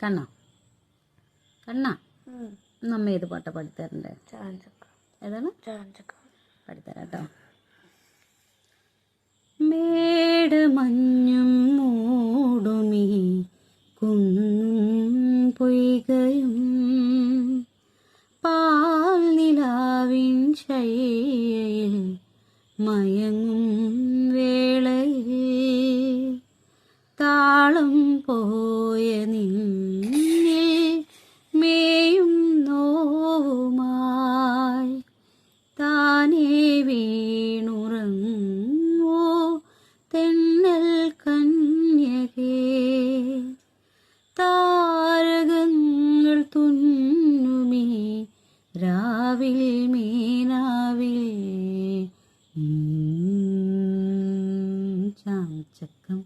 കണ്ണ. കണ്ണ. നമ്മ ഏത് പാട്ടാ പാടിത്തരണ്ടേ? ചാഞ്ചക്ക. ഏതാണ്? പാടിത്തരാം കേട്ടോ മേടമഞ്ഞും മൂടുമീ കുന്നും പൊയ്കയും പാൽനിലാവിൻ ശയ്യയിൽ മയങ്ങും വേളയിൽ താളം പോയ നിന്നിൽ തുന്നുമേ രാവിൽ മീനാവിൽ ചാമച്ചക്കം.